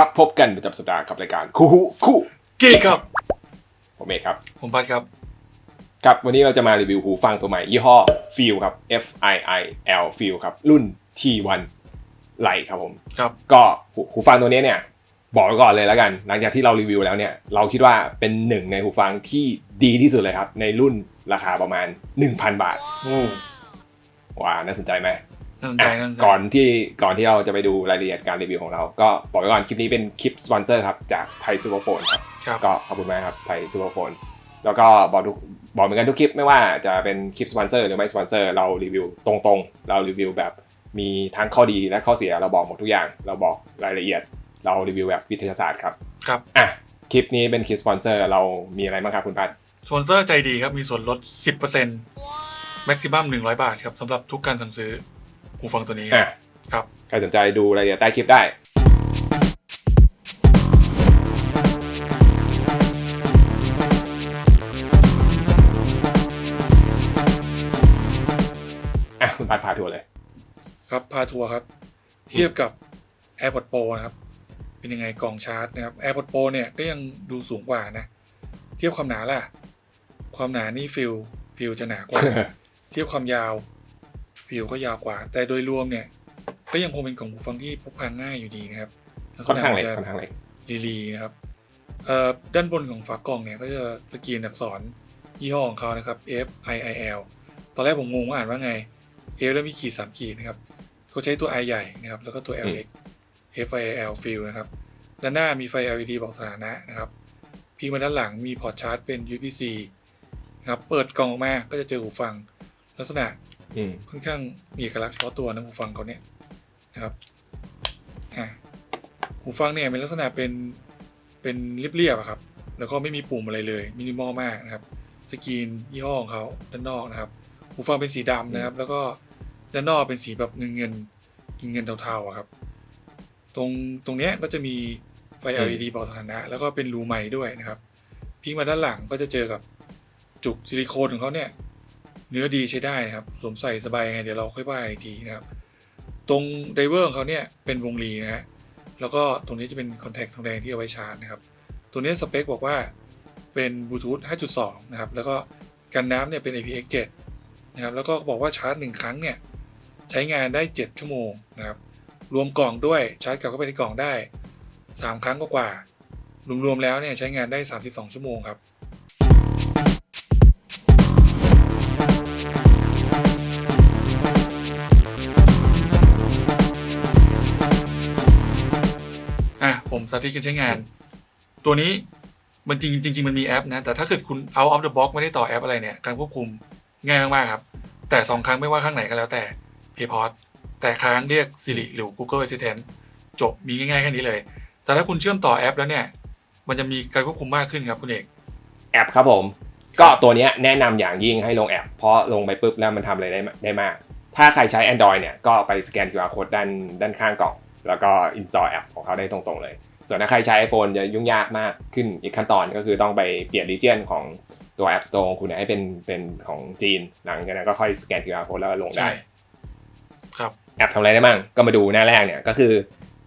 ครับพบกันประจำสัปดาห์กับรายการคู่หูคู่กีครับ ผมเอกครับ ผมพัดครับ ครับวันนี้เราจะมารีวิวหูฟังตัวใหม่ยี่ห้อ Feel ครับ F I I L Feel ครับ รุ่น T1 ไลครับผมครับก็หูหูฟังตัวนี้เนี่ย บอกไว้ก่อนเลยแล้วกัน หลังจากที่เรารีวิวแล้วเนี่ย เราคิดว่าเป็นหนึ่งในหูฟังที่ดีที่สุดเลยครับ ในรุ่นราคาประมาณ 1,000 บาทโอ้ว้าน่าสนใจไหม น่าสนใจอะน่าสนใจก่อนที่ก่อนที่เราจะไปดูรายละเอียดการรีวิวของเรา ก็บอกไว้ก่อนคลิปนี้เป็นคลิปสปอนเซอร์ครับจากไทยซูเปอร์โฟนครับครับก็ขอบคุณมากครับไทยซูเปอร์โฟนแล้วก็บอกทุกบอกเหมือนกันทุกคลิปไม่ว่าจะเป็นคลิปสปอนเซอร์หรือไม่สปอนเซอร์เรารีวิวตรงๆ เรารีวิวแบบมีทั้งข้อดีและข้อเสียเราบอกหมดทุกอย่าง เราบอกรายละเอียด เรารีวิวแบบวิทยาศาสตร์ครับครับอะคลิปนี้เป็นคลิปสปอนเซอร์เรามีอะไรบ้างครับคุณพัดสปอนเซอร์ใจดีครับมีส่วนลด 10%แม็กซิมัม100 บาทครับสำหรับทุกการสั่งซื้อ หูฟังตัวนี้อะครับใครสนใจดูรายละเอียดใต้คลิปได้อะคุณพัดพาทัวร์เลย ครับพาทัวร์ครับ เทียบกับ AirPods Pro นะครับ เป็นยังไงกล่องชาร์จนะครับ AirPods Pro เนี่ยก็ยังดูสูงกว่านะ เทียบความหนาล่ะ ความหนานี่ฟิลฟิลจะหนากว่า เทียบความยาว ฟิลก็ยาวกว่า แต่โดยรวมเนี่ย ก็ยังคงเป็นกล่องหูฟังที่พกพาง่ายอยู่ดีนะครับลักษค่อนณะข้างเล็กจะค่อนข้างเล็กลีลีนะครับเอ่อด้านบนของฝากล่องเนี่ยก็จะสกรีนอักษรยี่ห้อของเขานะครับ F I I L ตอนแรกผมงงว่าอ่านว่าไง F แล้วมีขีดสามขีดนะครับเขาใช้ตัว I ใหญ่นะครับแล้วก็ตัว L อืมเล็ก F I I L fill นะครับด้านหน้ามีไฟ LED บอกสถานะนะครับพิงมาด้านหลังมีพอร์ตชาร์จเป็น USB-C นะครับเปิดกล่องออกมาก็จะเจอหูฟัง ลักษณะอืม ค่อนข้างมีเอกลักษณ์เฉพาะตัวนะหูฟังเขาเนี่ยนะครับอะหูฟังเนี่ยเป็นลักษณะเป็นเป็นเรียบๆอะครับ แล้วก็ไม่มีปุ่มอะไรเลยมินิมอลมากนะครับสกรีนยี่ห้อของเขาด้านนอกนะครับหูฟังเป็นสีดำนะครับ แล้วก็ด้านนอกเป็นสีแบบเงินเงินเงินเงินๆเทาๆอะครับ ตรงตรงเนี้ยก็จะมีไฟอืม LED บอกสถานะ แล้วก็เป็นรูใหม่ด้วยนะครับพลิกมาด้านหลังก็จะเจอกับจุกซิลิโคนของเขาเนี่ย เนื้อดีใช้ได้นะครับสวมใส่สบายยังไงเดี๋ยวเราค่อยว่าอีกทีนะครับ ตรงไดเวอร์ของเขาเนี่ยเป็นวงรีนะฮะแล้วก็ตรงนี้จะเป็นคอนแทคทองแดงที่เอาไว้ชาร์จนะครับตัวนี้สเปคบอกว่าเป็นบลูทูธ5.2 นะครับ แล้วก็กันน้ำเนี่ยเป็น IPX7 นะครับ แล้วก็บอกว่าชาร์จ 1 ครั้งเนี่ย ใช้งานได้ 7 ชั่วโมงนะครับ รวมกล่องด้วยชาร์จกลับเข้าไปในกล่องได้ 3 ครั้งกว่าๆรวมๆแล้วเนี่ยใช้งานได้ 32 ชั่วโมงครับ ผมสาธิตการใช้งาน ตัวนี้มันจริงจริงมันมีแอปนะ แต่ถ้าเกิดคุณ out of the box ไม่ได้ต่อแอปอะไรเนี่ย การควบคุมง่ายมากๆครับ แต่สองครั้งไม่ว่าข้างไหนก็แล้วแต่ PayPod แต่ค้างเรียก Siri หรือ Google Assistant จบมีง่ายๆแค่นี้เลย แต่ถ้าคุณเชื่อมต่อแอปแล้วเนี่ย มันจะมีการควบคุมมากขึ้นครับคุณเอก แอปครับผม ก็ตัวนี้แนะนำอย่างยิ่งให้ลงแอป เพราะลงไปปุ๊บแล้วมันทำอะไรได้ได้มาก ถ้าใครใช้ Android เนี่ยก็ไปสแกน QR code ด้านด้านข้างกล่อง แล้วก็ install แอปของเขาได้ตรงๆเลย ส่วนถ้าใครใช้ iPhone จะยุ่งยากมากขึ้นอีกขั้นตอนก็คือต้องไปเปลี่ยน region ของตัว App Store ของคุณเนี่ยให้เป็นเป็นของจีน หลังจากนั้นก็ค่อยสแกน QR code แล้วก็ลงได้ใช่ครับแอปทำอะไรได้บ้างก็มาดูหน้าแรกเนี่ยก็คือ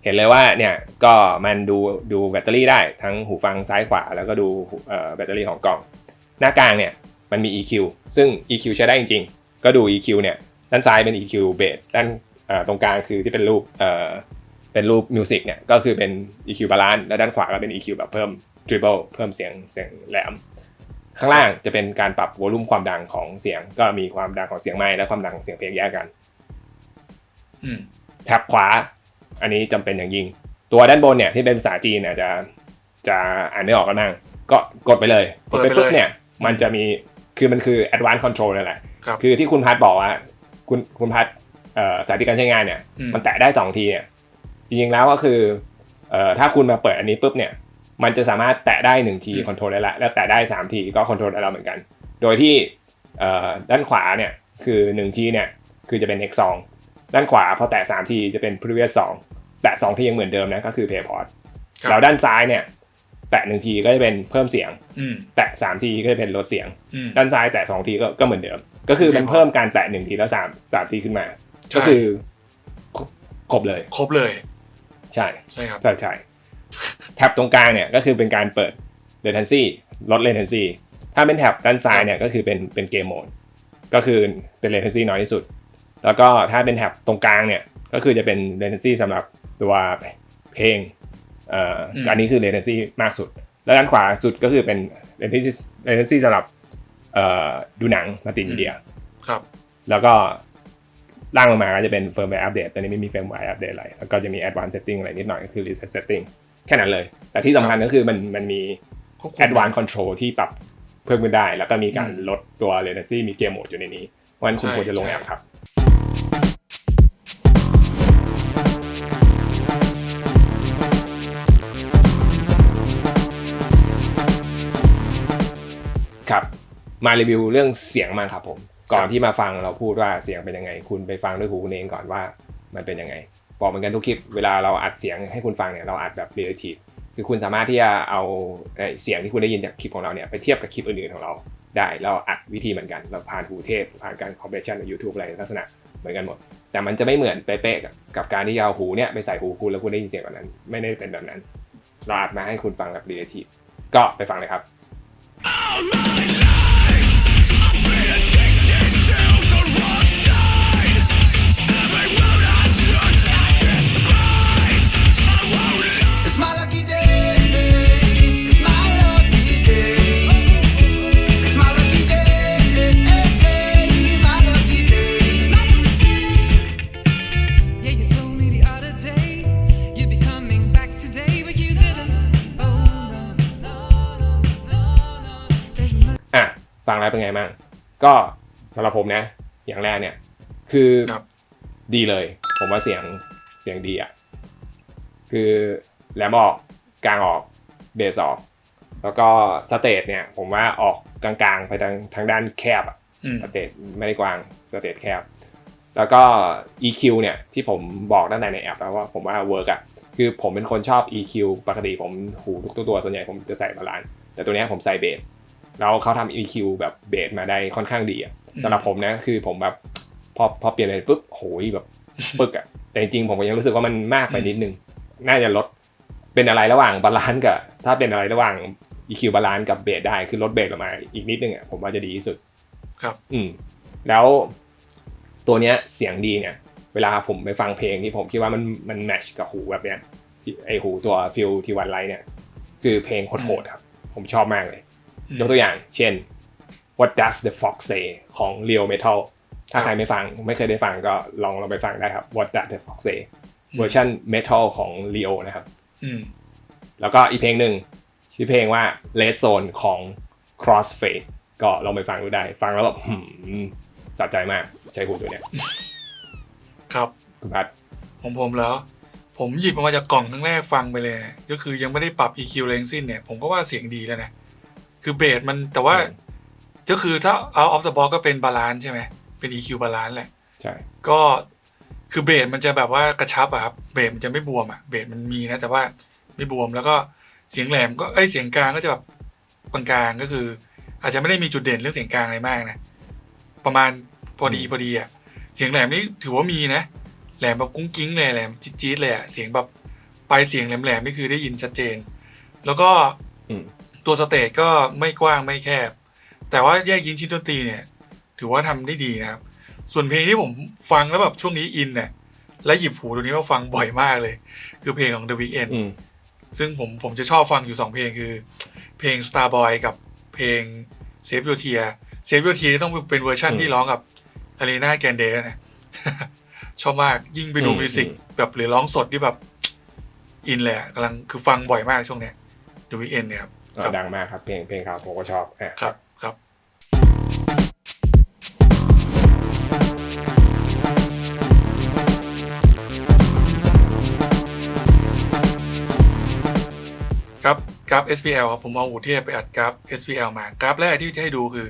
เห็นเลยว่าเนี่ยก็มันดูดูแบตเตอรี่ได้ทั้งหูฟังซ้ายขวา แล้วก็ดูเอ่อแบตเตอรี่ของกล่อง หน้ากลางเนี่ยมันมี EQ ซึ่ง EQ ใช้ได้จริง ๆ ก็ดู EQ เนี่ยด้านซ้ายเป็น EQ เบสด้านเอ่อตรงกลางคือที่เป็นรูป เอ่อเป็นรูปมิวสิกเนี่ยก็คือเป็น EQ บาลานซ์และด้านขวาก็เป็น EQ แบบเพิ่ม dribble เพิ่มเสียงเสียงแหลม ข้างล่างจะเป็นการปรับวอลลุ่มความดังของเสียง ก็มีความดังของเสียงไม้และความดังของเสียงเพลงแยกกันอืมแท็บขวา อันนี้จำเป็นอย่างยิ่ง ตัวด้านบนเนี่ยที่เป็นภาษาจีนเนี่ยจะจะอ่านไม่ออกกันบ้างก็กดไปเลยกดไปปุ๊บเนี่ย มันจะมีคือมันคือ advanced control นั่นแหละครับคือที่คุณพัดบอกว่า คุณคุณพัดเอ่อสาธิตการใช้งานเนี่ยอืมมันแตะได้สองทีเนี่ย จริงๆแล้วก็คือเอ่อถ้าคุณมาเปิดอันนี้ปุ๊บเนี่ย มันจะสามารถแตะได้หนึ่งทีคอนโทรลได้ละแล้วแตะได้สามทีก็คอนโทรลได้แล้วเหมือนกัน โดยที่เอ่อด้านขวาเนี่ยคือหนึ่งทีเนี่ยคือจะเป็น X 2ด้านขวาพอแตะสามทีจะเป็น previous 2แตะสองทียังเหมือนเดิมนะก็คือ payport ครับแล้วด้านซ้ายเนี่ยแตะหนึ่งทีก็จะเป็นเพิ่มเสียงอืมแตะสามทีก็จะเป็นลดเสียงอืมด้านซ้ายแตะสองทีก็ก็เหมือนเดิม ก็คือมัน Payport เพิ่มการแตะหนึ่งทีแล้วสามสามทีขึ้นมาใช่ก็คือครบครบเลย ครบเลย ใช่ใช่ครับใช่ใช่แท็บตรงกลางเนี่ยก็คือเป็นการเปิด latency ลด latency ถ้าเป็นแท็บด้านซ้ายเนี่ยก็คือเป็นเป็นเกมโหมดก็คือเป็น latency น้อยที่สุด แล้วก็ถ้าเป็นแท็บตรงกลางเนี่ยก็คือจะเป็น latency สำหรับตัวเพลงเอ่ออมอันนี้คือ latency มากสุด แล้วด้านขวาสุดก็คือเป็น latency latency สำหรับเอ่อดูหนังมัลติมีเดียครับ แล้วก็ ล่างลงมาก็จะเป็น firmware update ตอนนี้ไม่มี firmware update อะไร แล้วก็จะมี advanced setting อะไรนิดหน่อยก็คือ reset setting แค่นั้นเลย แต่ที่สำคัญก็คือมันมันมีควบคุม advanced control ที่ปรับเพิ่มขึ้นได้ แล้วก็มีการอืมลดตัว latency มีเกมโหมดอยู่ในนี้เพราะฉะนั้นคุณใช่ควรจะลงใช่แอปครับครับ มารีวิวเรื่องเสียงมางครับผม ก่อนที่มาฟังเราพูดว่าเสียงเป็นยังไง คุณไปฟังด้วยหูคุณเองก่อนว่ามันเป็นยังไง บอกเหมือนกันทุกคลิปเวลาเราอัดเสียงให้คุณฟังเนี่ยเราอัดแบบเรียลทีฟคือคุณสามารถที่จะเอาเสียงที่คุณได้ยินจากคลิปของเราเนี่ยไปเทียบกับคลิปอื่นๆของเราได้เราอัดวิธีเหมือนกัน เราผ่านหูเทพผ่านการคอมเพรสชันใน YouTube อะไรลักษณะเหมือนกันหมด แต่มันจะไม่เหมือนเป๊ะๆกับการที่เอาหูเนี่ยไปใส่หูคุณแล้วคุณได้ยินเสียงแบบนั้น ไม่ได้เป็นแบบนั้น เราอัดมาให้คุณฟังแบบเรียลทีฟก็ไปฟังเลยครับ It's แล้วเป็นไงบ้างก็สำหรับผมนะ อย่างแรกเนี่ย คือครับดีเลย ผมว่าเสียงเสียงดีอะคือแหลมออกกลางออกเบสออก แล้วก็สเตทเนี่ย ผมว่าออกกลางๆ ไปทางทางด้านแคบอะอืมสเตทไม่ได้กว้างสเตทแคบ แล้วก็ EQ เนี่ยที่ผมบอกตั้งแต่ในแอปแล้วว่าผมว่าเวิร์กอะคือผมเป็นคนชอบ EQ ปกติผมหูทุกตัวส่วนใหญ่ผมจะใส่บาลานซ์แต่ตัวเนี้ยผมใส่เบส แล้วเขาทำ EQ แบบเบสมาได้ค่อนข้างดีอะอืมสำหรับผมนะคือผมแบบพอพอเปลี่ยนไปปุ๊บโหยแบบปึกอะแต่จริงๆผมก็ยังรู้สึกว่ามันมากไปนิดนึง น่าจะลดเป็นอะไรระหว่างบาลานซ์กับ ถ้าเป็นอะไรระหว่าง EQ บาลานซ์กับเบสได้คือลดเบสลงมาอีกนิดนึงอะผมว่าจะดีที่สุด ครับ อืมแล้วตัวเนี้ยเสียงดีเนี่ย เวลาผมไปฟังเพลงที่ผมคิดว่ามันมันแมทชกับหูแบบเนี้ยที่ไอหูตัวฟิลทีวันไลท์เนี่ย คือเพลงโหดๆครับ ผมชอบมากเลยอืม ยกตัวอย่าง เช่น What Does the Fox Say ของ Leo Metal ถ้าครับใครไม่ฟังไม่เคยได้ฟังก็ลองลองไปฟังได้ครับ What Does the Fox Say เวอร์ชัน Metal ของ Leo นะครับอืมแล้วก็อีกเพลงหนึ่งชื่อเพลงว่า Red Zone ของ Crossfade ก็ลองไปฟังดูได้ ฟังแล้วแบบหืมสะใจมากใช้หูตัวเนี้ยครับคุณพัดของผมแล้ว ผมหยิบออกมาจากกล่องครั้งแรกฟังไปเลย ก็คือยังไม่ได้ปรับ EQ อะไรทั้งสิ้นเนี่ย ผมก็ว่าเสียงดีแล้วนะ คือเบสมันแต่ว่าก็คือถ้า out of the box ก็เป็นบาลานซ์ใช่ไหมเป็น EQ บาลานซ์แหละ ใช่ ก็คือเบสมันจะแบบว่ากระชับอะครับเบสมันจะไม่บวมอะเบสมันมีนะ แต่ว่าไม่บวมแล้วก็เสียงแหลมก็ไอยเสียงกลางก็จะแบบกลางๆก็คือ อาจจะไม่ได้มีจุดเด่นเรื่องเสียงกลางอะไรมากนะประมาณพอดีพอดีอะเสียงแหลมนี่ถือว่ามีนะแหลมแบบกุ้งกิ้งเลยแหลมจี๊ดๆเลยอะเสียงแบบปลายเสียงแหลมๆนี่คือได้ยินชัดเจน แล้วก็อืม ตัวสเตจก็ไม่กว้างไม่แคบ แต่ว่าแยกยิงชิ้นดนตรีเนี่ย ถือว่าทำได้ดีนะครับ ส่วนเพลงที่ผมฟังแล้วแบบช่วงนี้อินเนี่ยและหยิบหูตัวนี้มาฟังบ่อยมากเลย คือเพลงของ The Weeknd อืมซึ่งผมผมจะชอบฟังอยู่2เพลงคือ เพลง Starboy กับเพลง Save Your Tear Save Your Tear ต้องเป็นเวอร์ชั่นอืมที่ร้องกับ Arena Grande นะชอบมากยิ่งไปดูอืมมิวสิกอืมแบบหรือร้องสดที่แบบ อินเลยอะกำลังคือฟังบ่อยมากช่วงเนี้ย The Weeknd เนี่ยครับ เออดังมากครับเพลงเพลงเขาผมก็ชอบอะ ครับครับครับกราฟ SPL ครับผมเอาหูเทียบไปอัดกราฟ SPL มากราฟแรกที่จะให้ดูคือ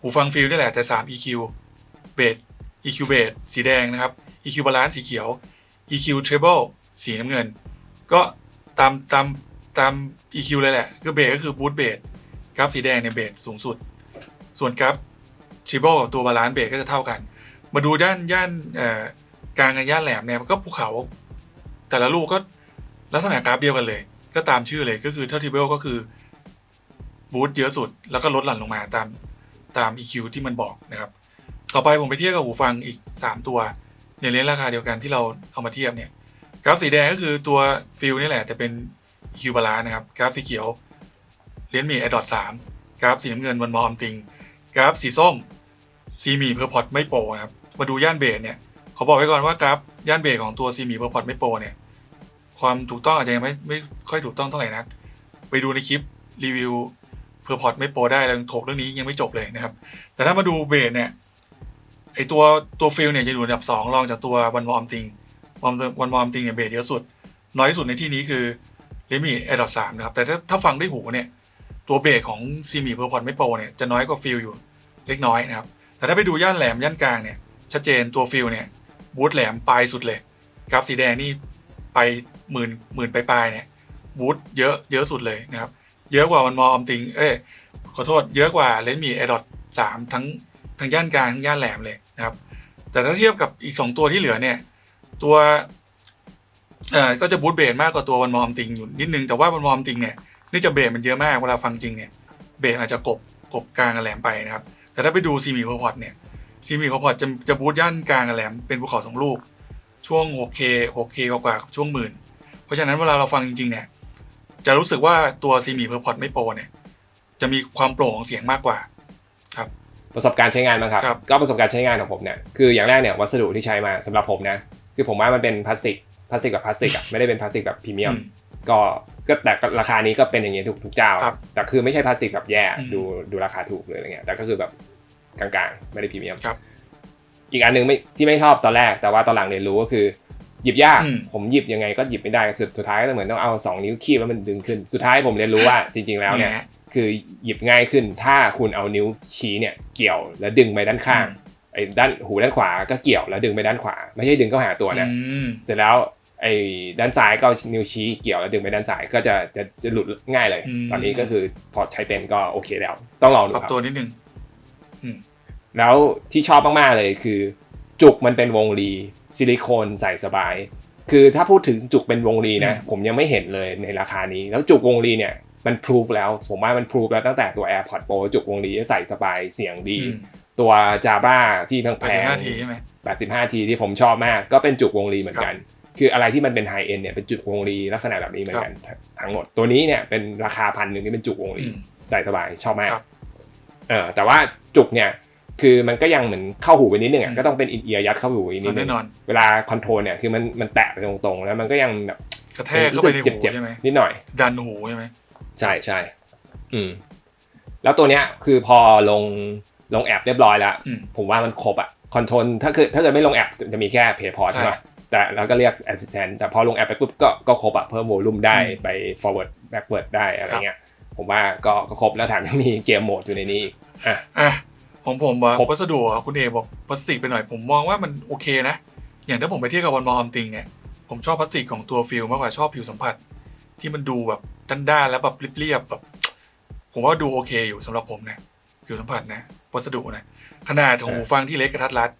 หูฟังฟิลนี่แหละแต่ 3 EQ เบส EQ เบสสีแดงนะครับ EQ balance สีเขียว EQ treble สีน้ำเงิน ก็ตามตาม ตาม EQ เลยแหละ คือเบสก็คือบูทเบสกราฟสีแดงเนี่ยเบสสูงสุด ส่วนกราฟ treble กับตัวบาลานซ์เบสก็จะเท่ากัน มาดูด้านย่านกลางกับย่านแหลมเนี่ยมันก็ภูเขาแต่ละลูกก็ลักษณะกราฟเดียวกันเลย ก็ตามชื่อเลยก็คือเท่าทิเบลก็คือบูทเยอะสุด แล้วก็ลดหลั่นลงมาตามตาม EQ ที่มันบอกนะครับ ต่อไปผมไปเทียบกับหูฟังอีก 3 ตัวในเลนราคาเดียวกันที่เราเอามาเทียบเนี่ยกราฟสีแดงก็คือตัวฟิลนี่แหละแต่เป็น EQ บาลานะครับกราฟสีเขียวเลนส์มี a อ d o t 3กราฟสีน้ำเงินวันมอมติงกราฟสีส้มซีมีเพอร์พอตไม่โปรนะครับมาดูย่านเบสเนี่ยเขาบอกไว้ก่อนว่ากราฟย่านเบสของตัวซีมีเพอร์พอตไม่โปรเนี่ยความถูกต้องอาจจะยังไม่ไม่ค่อยถูกต้องเท่าไหร่นัก ไปดูในคลิปรีวิวเพอร์พอตไม่โปรได้แล้วถกเรื่องนี้ยังไม่จบเลยนะครับ แต่ถ้ามาดูเบสเนี่ยไอตัวตัวฟิลเนี่ยจะอยู่อันดับสองรองจากตัววันวอมติงวันวันวอมติงเนี่ยเบสเยอะสุด น้อยสุดในที่นี้คือ ลมี่แอดดอสามนะครับ แต่ถ้าถ้าฟังด้วยหูเนี่ยตัวเบสของซีมีเพอร์พอตไม่โปรเนี่ยจะน้อยกว่าฟิลอยู่เล็กน้อยนะครับ แต่ถ้าไปดูย่านแหลมย่านกลางเนี่ยชัดเจนตัวฟิลเนี่ยบูทแหลมปลายสุดเลยกราฟสีแดงนี่ไปหมื่นหมื่นปลายๆเนี่ยบูทเยอะเยอะสุดเลยนะครับ เยอะกว่าวันมออมติงเอ้ยขอโทษเยอะกว่าเลนมีแอดดอสามทั้งทั้งย่านกลางทั้งย่านแหลมเลยนะครับ แต่ถ้าเทียบกับอีก 2 ตัวที่เหลือเนี่ยตัว เอ่อก็จะบูทเบสมากกว่าตัววันมออมติงอยู่นิดนึงแต่ว่าวันมออมติงเนี่ยเนื่องจากเบสมันเยอะมากเวลาฟังจริงเนี่ยเบสอาจจะกบกบกลางกับแหลมไปนะครับ แต่ถ้าไปดูซีมีพอพอดเนี่ยซีมีพอพอดจะจะบูทย่านกลางกับแหลมเป็นภูเขาสองลูก ช่วง 6K 6K กว่าๆกับช่วงหมื่นเพราะฉะนั้นเวลาเราฟังจริงๆเนี่ยจะรู้สึกว่าตัวซีมีเพอร์พอดไม่โปรเนี่ยจะมีความโปร่งของเสียงมากกว่าประสบการณ์ใช้งานบ้างครับครับ ก็ประสบการณ์ใช้งานของผมเนี่ยคืออย่างแรกเนี่ยวัสดุที่ใช้มาสำหรับผมนะคือผมว่ามันเป็นพลาสติกพ ลาสติกแบบพลาสติกอะไม่ได้เป็นพลาสติกแบบพรีเมียมอืมก็ก็แต่ก็ราคานี้ก็เป็นอย่างเงี้ยทุกทุกเจ้าครับแต่คือไม่ใช่พลาสติกแบบแย่อืมดูดูราคาถูกเลยอะไรเงี้ยแต่ก็คือแบบกลางๆ ไม่ได้พรีเมียมครับ อีกอันหนึงไม่ที่ไม่ชอบตอนแรก แต่ว่าตอนหลังเรียนรู้ก็คือ หยิบยากอืมผมหยิบยังไงก็หยิบไม่ได้สุดสุดท้ายก็เหมือนต้องเอาสองนิ้วคีบแล้วมันดึงขึ้น สุดท้ายผมเรียนรู้ว่าจริง ๆแล้วเนี่ยเนี่ยคือหยิบง่ายขึ้น ถ้าคุณเอานิ้วชี้เนี่ยเกี่ยวแล้วดึงไปด้านข้างอืมไอ้ด้านหูด้านขวาก็เกี่ยวแล้วดึงไปด้านขวา ไม่ใช่ดึงเข้าหาตัวนะอืมเสร็จแล้ว ไอ้ด้านซ้ายก็เอานิ้วชี้เกี่ยวแล้วดึงไปด้านซ้ายก็จะจะจะหลุดง่ายเลยอืมตอนนี้ก็คือพอใช้เป็นก็โอเคแล้ว ต้องลองดูปรับครับตัวนิดนึงแล้วที่ชอบมากๆเลยคือ จุกมันเป็นวงรีซิลิโคนใส่สบาย คือถ้าพูดถึงจุกเป็นวงรีนะอืมผมยังไม่เห็นเลยในราคานี้ แล้วจุกวงรีเนี่ยมันพรูฟแล้ว ผมว่ามันพรูฟแล้วตั้งแต่ตัว AirPods Pro จุกวงรีใส่สบายเสียงดีอืมตัว Java ที่แพงแปดสิบห้าทีใช่ไหม85ทีที่ผมชอบมากก็เป็นจุกวงรีเหมือนกัน คืออะไรที่มันเป็นไฮเอ็นเนี่ยเป็นจุกวงรีลักษณะแบบนี้เหมือนกันทั้งหมด ตัวนี้เนี่ยเป็นราคาพันหนึ่งที่เป็นจุกวงรีอืมใส่สบายชอบมากครับเออแต่ว่าจุกเนี่ยคือมันก็ยังเหมือนเข้าหูไปนิดนึงอะอืมก็ต้องเป็นอินเอียร์ยัดเข้าหูอีกนิดนึแน่งนอนเวลาคอนโทรลเนี่ยคือมันมันแตะไปตรงๆแล้วมันก็ยังแบบกระแทกเข้าไปในหูเจ็บใช่ไหมๆนิดหน่อย ดันหูใช่ไหมใช่ใช่อืมแล้วตัวเนี้ยคือพอลงลงแอปเรียบร้อยแล้วอืมผมว่ามันครบอะคอนโทรลถ้าคือถ้าเกิดไม่ลงแอปจะมีแค่เพย์พอร์ตใช่ใช่ไหม แต่แล้วก็เรียก Assistant แต่พอลงแอปไปปุ๊บก็ก็ครบอะเพิ่มโวลูมได้อืมไป forward backward ได้อะไรครับเงี้ยผมว่าก็ก็ครบแล้วแถมยังมีเกมโหมดอยู่ในนี้อีกอะอะของผมว่าครบวัสดุอะคุณเอกบอกพลาสติกไปหน่อยผมมองว่ามันโอเคนะ อย่างถ้าผมไปเทียบกับวันมอมติงเนี่ยผมชอบพลาสติกของตัวฟิลมากกว่าชอบผิวสัมผัส ที่มันดูแบบด้านๆแล้วแบบเรียบๆแบบ ผมว่าดูโอเคอยู่สำหรับผมนะผิวสัมผัสนะวัสดุนะขนาดของหูฟังที่เล็กกระทัดรัด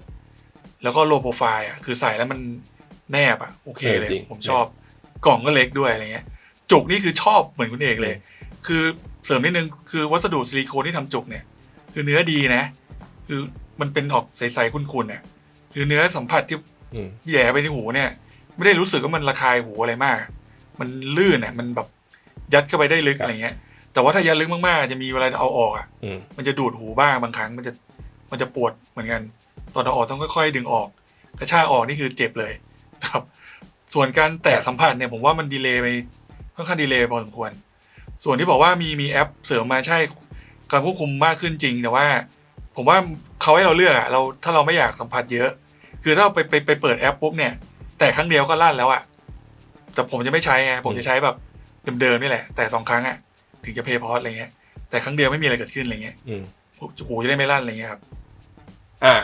แล้วก็โลโปรไฟล์อะคือใส่แล้วมัน แนบอะโอเคเลยเออจริงผมชอบกล่องก็เล็กด้วยอะไรเงี้ย จุกนี่คือชอบเหมือนคุณเอกเลย คือเสริมนิดนึงคือวัสดุซิลิโคนที่ทำจุกเนี่ย คือเนื้อดีนะ คือมันเป็นออกใสๆคุ้นๆเนี่ยคือเนื้อสัมผัสที่อืมแหย่ไปในหูเนี่ย ไม่ได้รู้สึกว่ามันระคายหูอะไรมาก มันลื่นอะมันแบบยัดเข้าไปได้ลึกครับอะไรเงี้ย แต่ว่าถ้ายัดลึกมากๆ จะมีเวลาเอาออกอะอืมมันจะดูดหูบ้างบางครั้ง มันจะมันจะปวดเหมือนกัน ตอนเอาออกต้องค่อยๆดึงออก กระชากออกนี่คือเจ็บเลย ครับ ส่วนการแตะสัมผัสเนี่ยผมว่ามันดีเลย์ไปค่อนข้างดีเลย์พอสมควร ส่วนที่บอกว่ามีมีแอปเสริมมาใช่การควบคุมมากขึ้นจริงแต่ว่า ผมว่าเขาให้เราเลือกอะเราถ้าเราไม่อยากสัมผัสเยอะ คือถ้าเราไปไปไปเปิดแอปปุ๊บเนี่ย แต่ครั้งเดียวก็ลั่นแล้วอะแต่ผมจะไม่ใช้ไงผมจะใช้แบบเดิมๆนี่แหละ แต่สองครั้งอะถึงจะเพย์พอสอะไรเงี้ยแต่ครั้งเดียวไม่มีอะไรเกิดขึ้นอะไรเงี้ยอืมหูจะได้ไม่ลั่นอะไรเงี้ยครับ อ่า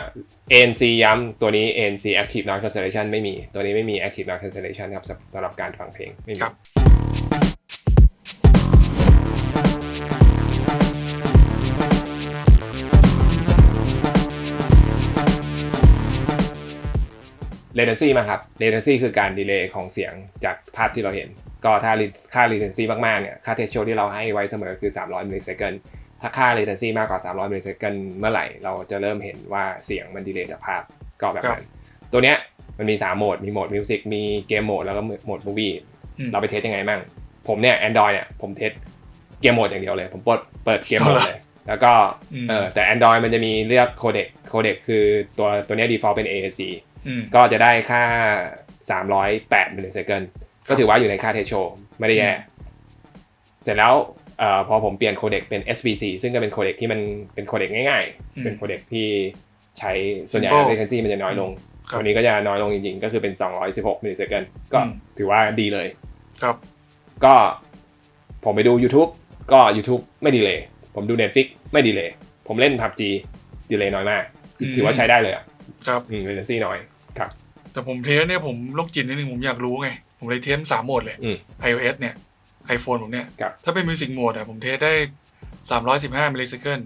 ANC ย้ำตัวนี้ ANC Active Noise Cancellation ไม่มี ตัวนี้ไม่มี Active Noise Cancellation ครับสำสำหรับการฟังเพลงไม่มี ครับ latency มาครับ latency คือการดีเลย์ของเสียงจากภาพที่เราเห็น ก็ถ้า re- ค่า latency มากๆเนี่ย ค่า threshold ที่เราให้ไว้เสมอคือ 300 millisecond ถ้าค่า latency มากกว่า 300 millisecond เมื่อไหร่ เราจะเริ่มเห็นว่าเสียงมันดีเลย์จากภาพก็แบบนั้น ตัวเนี้ยมันมี 3 โหมด มีโหมด music มีเกมโหมดแล้วก็โหมด movie อืมเราไปเทสยังไงมั่ง ผมเนี่ย Android เนี่ยผมเทสเกมโหมดอย่างเดียวเลย ผมเปิดเปิดเกมโหมดเลย แล้วก็อืมเออแต่ Android มันจะมีเลือกโคเด็กโคเด็กคือตัวตัวเนี้ย default เป็น AAC อืมก็จะได้ค่า 308 millisecond ก็ถือว่าอยู่ในค่าเทโชไม่ได้แย่เสร็จแล้วเอ่อ พอผมเปลี่ยนโคเด็กเป็น SVC ซึ่งก็เป็นโคเด็กที่มันเป็นโคเด็กง่ายอืมๆเป็นโคเด็กที่ใช้ส่วนใหญ่ Simple latency มันจะน้อยลงครับตัวนี้ก็จะน้อยลงจริงๆ ก็คือเป็น 216 millisecond ก็อืมถือว่าดีเลย ครับ ก็ผมไปดู YouTube ก็ YouTube ไม่ดีเลย ผมดู Netflix ไม่ดีเลย ผมเล่น PUBG ดีเลยน้อยมากอืมถือว่าใช้ได้เลยอะครับอืม latency น้อยครับ แต่ผมเทสเนี่ยผมโรคจิตนิดนึงผมอยากรู้ไง ผมเลยเทสสามโหมดเลยอืม iOS เนี่ย iPhone ผมเนี่ย ครับ ถ้าเป็นมิวสิกโหมดอะผมเทสได้ 315มิลลิเซคัน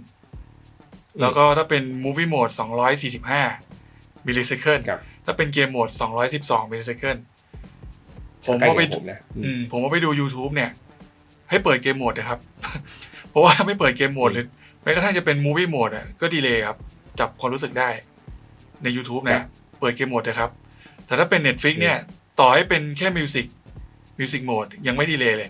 แล้วก็ถ้าเป็น Movie Mode 245มิลลิเซคันครับถ้าเป็นเกมโหมด212มิลลิเซคันผมใกล้ว่าไปเคียงผมนะอืมอืมผมว่าไปดู YouTube เนี่ย ให้เปิดเกมโหมดนะครับ เพราะว่าถ้าไม่เปิดเกมโหมดเลยแม้กระทั่งจะเป็น Movie Mode อะก็ดีเลยครับ จับความรู้สึกได้ ใน YouTube นะ เปิดเกมโหมดนะครับ แต่ถ้าเป็น Netflix เนี่ย ต่อให้เป็นแค่มิวสิกมิวสิกโหมดยังไม่ดีเลยเลย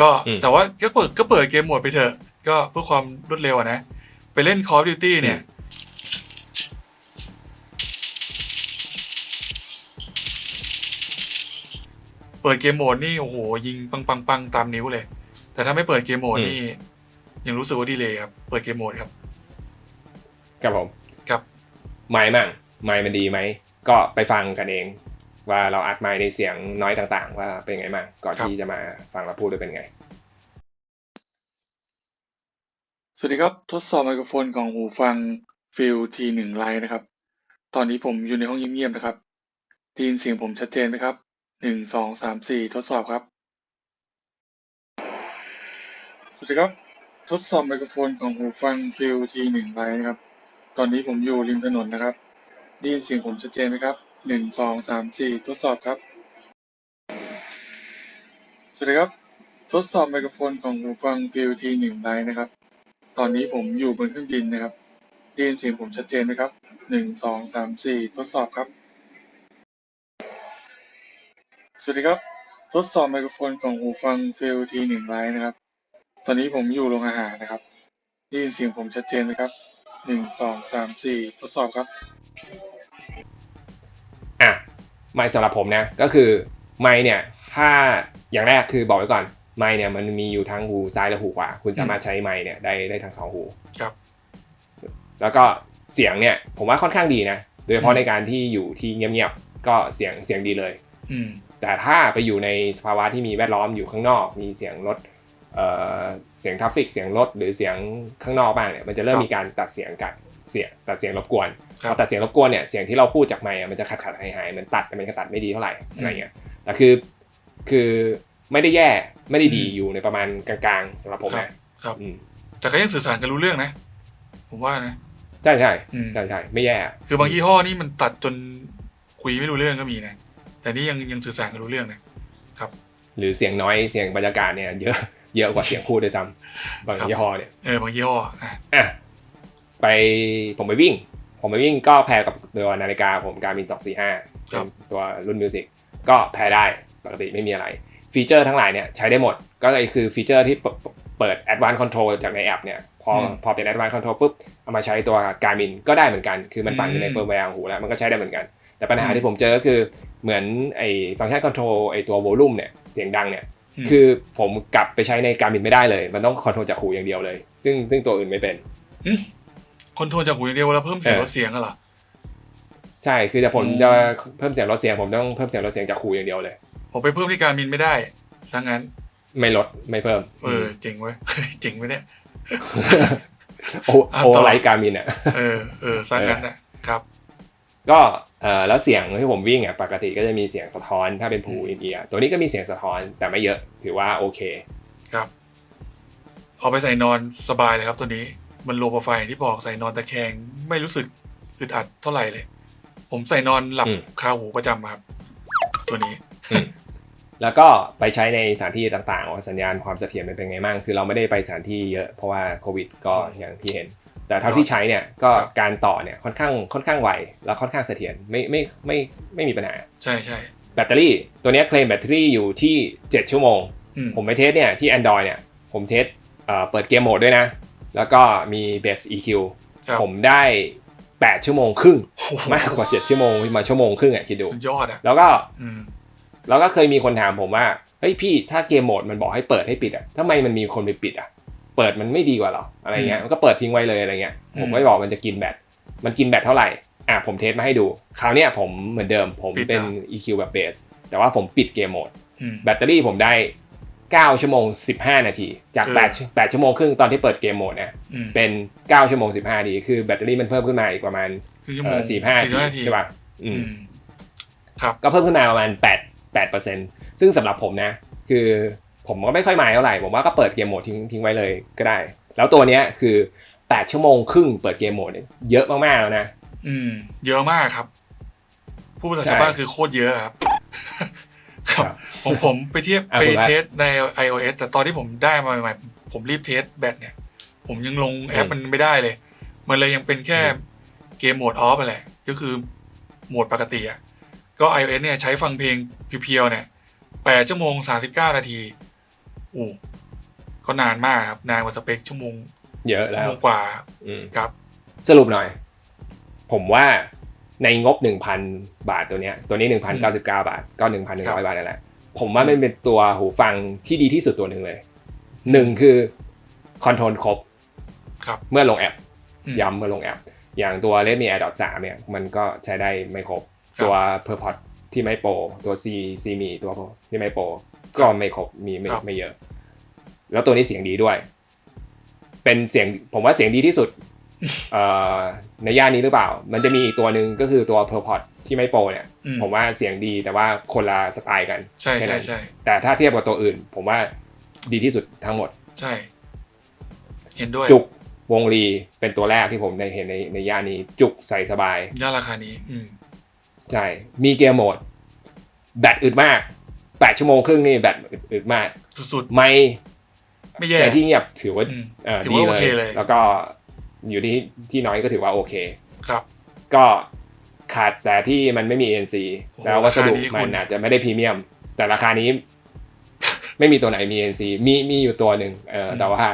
ก็อืมแต่ว่าก็เปิดก็เปิดเกมโหมดไปเถอะ ก็เพื่อความรวดเร็วอะนะ ไปเล่น Call of Duty เนี่ย เปิดเกมโหมดนี่โอ้โหยิงปังปังปังตามนิ้วเลย แต่ถ้าไม่เปิดเกมโหมดอืมนี่ ยังรู้สึกว่าดีเลยครับ เปิดเกมโหมดครับ ครับผม ครับ ไม้มั่งไม้มันดีไหม ก็ไปฟังกันเอง ว่าเราอัดไม้ในเสียงน้อยต่างๆ ว่าเป็นไงมั่งก่อนครับที่จะมาฟังเราพูดด้วยเป็นไง สวัสดีครับทดสอบไมโครโฟนของหูฟังฟิลทีหนึ่งไลน์นะครับ ตอนนี้ผมอยู่ในห้องเงียบๆนะครับได้ยินเสียงผมชัดเจนไหมครับหนึ่งสองสามสี่ทดสอบครับ สวัสดีครับ ทดสอบไมโครโฟนของหูฟังฟิลทีหนึ่งไลน์นะครับ ตอนนี้ผมอยู่ริมถนนนะครับได้ยินเสียงผมชัดเจนไหมครับ หนึ่งสองสามสี่ทดสอบครับ สวัสดีครับ ทดสอบไมโครโฟนของหูฟังฟิลทีหนึ่งไลน์นะครับ ตอนนี้ผมอยู่บนเครื่องบินนะครับได้ยินเสียงผมชัดเจนไหมครับหนึ่งสองสามสี่ทดสอบครับ สวัสดีครับ ทดสอบไมโครโฟนของหูฟังฟิลทีหนึ่งไลน์นะครับ ตอนนี้ผมอยู่โรงอาหารนะครับได้ยินเสียงผมชัดเจนไหมครับหนึ่งสองสามสี่ทดสอบครับ ไม้สำหรับผมนะก็คือไม้เนี่ยถ้าอย่างแรกคือบอกไว้ก่อนไม้เนี่ยมันมีอยู่ทั้งหูซ้ายและหูขวาคุณสามารถใช้ไม้เนี่ยได้ได้ทั้งสองหูครับ แล้วก็เสียงเนี่ยผมว่าค่อนข้างดีนะโดยเฉพาะอืมในการที่อยู่ที่เงียบๆก็เสียงเสียงดีเลยอืมแต่ถ้าไปอยู่ในสภาวะที่มีแวดล้อมอยู่ข้างนอก มีเสียงรถเอ่อเสียงทราฟฟิกเสียงรถหรือเสียงข้างนอกบ้างเนี่ยมันจะเริ่มครับมีการตัดเสียงกัน เสียงตัดเสียงรบกวนครับพอตัดเสียงรบกวนเนี่ยเสียงที่เราพูดจากไมค์อะมันจะขัดขัดหายหายๆมันตัดแต่มันก็ตัดไม่ดีเท่าไหร่อะไรเงี้ยแต่คือคือไม่ได้แย่ไม่ได้ดีอืมอยู่ในประมาณกลางๆสำหรับผมนะครับอืมแต่ก็ยังสื่อสารกันรู้เรื่องนะ ผมว่านะใช่ใช่อืมใช่ใช่ไม่แย่ คือบางยี่ห้อนี่มันตัดจนคุยไม่รู้เรื่องก็มีนะแต่นี่ยังยังสื่อสารกันรู้เรื่องนะหรือเสียงน้อยเสียงบรรยากาศเนี่ยเยอะเยอะกว่าเสียงพูดด้วยซ้ำบางครับยี่ห้อเนี่ยเออบางยี่ห้ออะอะ ไปผมไปวิ่ง ผมไปวิ่งก็แพ้กับตัวนาฬิกาผมการมิน245เป็นตัวรุ่นมิวสิกก็แพ้ได้ปกติไม่มีอะไร ฟีเจอร์ทั้งหลายเนี่ยใช้ได้หมด ก็เลยคือฟีเจอร์ที่เปิดเปิด Advanced Control จากในแอปเนี่ยพอพอเป็น Advanced Control ปุ๊บเอามาใช้ตัวการมินก็ได้เหมือนกัน คือมันฝังอยู่ในเฟิร์มแวร์ของหูแล้วมันก็ใช้ได้เหมือนกัน แต่ปัญหาที่ผมเจอก็คือเหมือนไอ้ฟังก์ชันคอนโทรลไอ้ตัวโวลูมเนี่ยเสียงดังเนี่ยมคือผมกลับไปใช้ในการบินไม่ได้เลย มันต้องคอนโทรลจากหูอย่างเดียวเลย ซึ่งซึ่งตัวอื่นไม่เป็น คอนโทรลจากหูอย่างเดียวแล้วเพิ่มเสียงเออลดเสียงอะเหรอใช่ คือแต่ผมอืมจะเพิ่มเสียงลดเสียงผมต้องเพิ่มเสียงลดเสียงจากหูอย่างเดียวเลย ผมไปเพิ่มที่การมินไม่ได้ซะงั้น ไม่ลดไม่เพิ่ม เออเจ๋งเว้ยเจ๋งไปเนี่ยโออะโอต่อไลท์การบินอะเออเออซะงั้นนะครับ ก็เอ่อแล้วเสียงที่ผมวิ่งอะปกติก็จะมีเสียงสะท้อนถ้าเป็นผูอินเอียร์ตัวนี้ก็มีเสียงสะท้อนแต่ไม่เยอะถือว่าโอเค ครับ เอาไปใส่นอนสบายเลยครับตัวนี้ มันโลโปรไฟล์อย่างที่บอกใส่นอนตะแคงไม่รู้สึกอึดอัดเท่าไหร่เลย ผมใส่นอนหลับอืม คาหูประจำครับ ตัวนี้ อืมแล้วก็ไปใช้ในสถานที่ต่างๆว่าสัญญาณความเสถียรมันเป็นไงบ้างคือเราไม่ได้ไปสถานที่เยอะเพราะว่าโควิดก็อย่างที่เห็น แต่เท่าที่ใช้เนี่ยก็การต่อเนี่ยค่อนข้างค่อนข้างไวแล้วค่อนข้างเสถียรไม่ไม่ไม่ไม่มีปัญหา ใช่ใช่แบตเตอรี่ตัวเนี้ยเคลมแบตเตอรี่อยู่ที่ 7 ชั่วโมง อืมผมไปเทสเนี่ยที่ Android เนี่ยผมเทสเอ่อเปิดเกมโหมดด้วยนะ แล้วก็มี Base EQ ครับผมได้ 8 ชั่วโมงครึ่งโอ้โหมากกว่า 7 ชั่วโมงมาชั่วโมงครึ่งอะคิดดูสุดยอดอะแล้วก็อืมแล้วก็เคยมีคนถามผมว่าเฮ้ยพี่ถ้าเกมโหมดมันบอกให้เปิดให้ปิดอะทำไมมันมีคนไปปิดอะ เปิดมันไม่ดีกว่าเหรออะไรเงี้ยมันก็เปิดทิ้งไว้เลยอะไรเงี้ยผมไม่บอกมันจะกินแบตมันกินแบตเท่าไหร่อะผมเทสมาให้ดู คราวเนี้ยผมเหมือนเดิมผมเป็น EQ แบบเบสแต่ว่าผมปิดเกมโหมดอืมแบตเตอรี่ผมได้ 9 ชั่วโมง 15 นาที จากเออ8 8ชั่วโมงครึ่งตอนที่เปิดเกมโหมดเนี่ยอืมเป็น 9 ชั่วโมง 15 นาที คือแบตเตอรี่มันเพิ่มขึ้นมาอีกประมาณคือชั่วโมเอ่งอสี่ห้าสี่สิบห้านานาทีทีใช่ป่ะอือืมมครับก็เพิ่มขึ้นมาประมาณ 8 8%ซึ่งสำหรับผมนะ คือผมก็ไม่ค่อยหมายเท่าไหร่ ผมว่าก็เปิดเกมโหมดทิ้งทิ้งไว้เลยก็ได้ แล้วตัวเนี้ยคือ 8 ชั่วโมงครึ่งเปิดเกมโหมดเนี่ยเยอะมากๆแล้วนะอืม เยอะมากครับ ผู้ภาษาใช่ชาวบ้านคือโคตรเยอะครับ ครับครับผมผมไปเทียบอะไปคุณว่าเทสใน iOS แต่ตอนที่ผมได้มาใหม่ๆผมรีบเทสแบตเนี่ย ผมยังลงแอปอืมมันไม่ได้เลย มันเลยยังเป็นแค่อืมเกมโหมดออฟไปแหละก็คือโหมดปกติอะก็ iOS เนี่ยใช้ฟังเพลงเพียวๆเนี่ยแปดชั่วโมงสามสิบเก้านาทีอู้ก็นานมากครับนานกว่าสเปคชั่วโมง เยอะชั่แล้ววโมงกว่าอืมครับ สรุปหน่อย ผมว่า ในงบ 1,000 บาทตัวเนี้ยตัวนี้ 1,099 บาท ก็ 1,100 บาทนั่นแหละผมว่ามันเป็นตัวหูฟังที่ดีที่สุดตัวหนึ่งเลยหนึ่งคือคอนโทรลครบครับเมื่อลงแอปอืมย้ำเมื่อลงแอป อย่างตัว Redmi AirDot 3เนี่ยมันก็ใช้ได้ไม่ครบครับตัว p e r p o d ที่ไม่โปรตัว C C มีตัวที่ไม่โปรก็ไม่ครบมีไม่ครับไม่เยอะ แล้วตัวนี้เสียงดีด้วย เป็นเสียงผมว่าเสียงดีที่สุดเอ่อ ในย่านนี้หรือเปล่า มันจะมีอีกตัวหนึ่งก็คือตัว p e r p o d ที่ไม่โปรเนี่ย อืมผมว่าเสียงดีแต่ว่าคนละสไตล์กันใช่แค่ใช่นั้นใช่แต่ถ้าเทียบกับตัวอื่น ผมว่าดีที่สุดทั้งหมด ใช่ เห็นด้วยจุกวงลีเป็นตัวแรกที่ผมได้เห็นในในย่านนี้ จุกใส่สบาย ย่าราคานี้ อืม ใช่ มีเกมโหมด แบตอึดมาก 8 ชั่วโมงครึ่งนี่แบตอึดอึดมาก สุดไม่ๆ ไม่แย่ แต่ที่เงียบถือว่าอืมเอ่อถือดีว่าเลโอยเคเลย แล้วก็ อยู่ที่ที่น้อยก็ถือว่าโอเค ครับ ก็ขาดแต่ที่มันไม่มี ANC โอ้โหแล้ววัสดุราคานี้คุมันณอาจจะไม่ได้พรีเมียม แต่ราคานี้ ไม่มีตัวไหนมี ANC มีมีอยู่ตัวหนึ่งเออแต่ว่า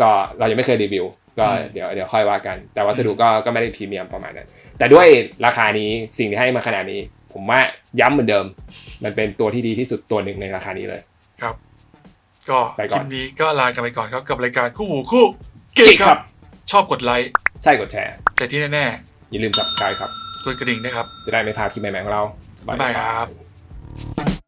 ก็เรายังไม่เคยรีวิว ก็เดี๋ยวเดี๋ยวค่อยว่ากัน แต่วัสดุก็ก็ไม่ได้พรีเมียมประมาณนั้น แต่ด้วยราคานี้สิ่งที่ให้มาขนาดนี้ ผมว่าย้ำเหมือนเดิม มันเป็นตัวที่ดีที่สุดตัวหนึ่งในราคานี้เลย ครับ ก็ไปคก่อนลิปนี้ก็ลากันไปก่อนครับกับรายการคู่หูคู่เกกิ๊ย์กคครัรับบ ชอบกดไลค์ใช่กดแชร์แต่ที่แน่อย่าลืม subscribe ครับ ๆกดกระดิ่งด้วยครับ จะได้ไม่พลาดคลิปใหม่ๆของเรา บ๊ายบายครับ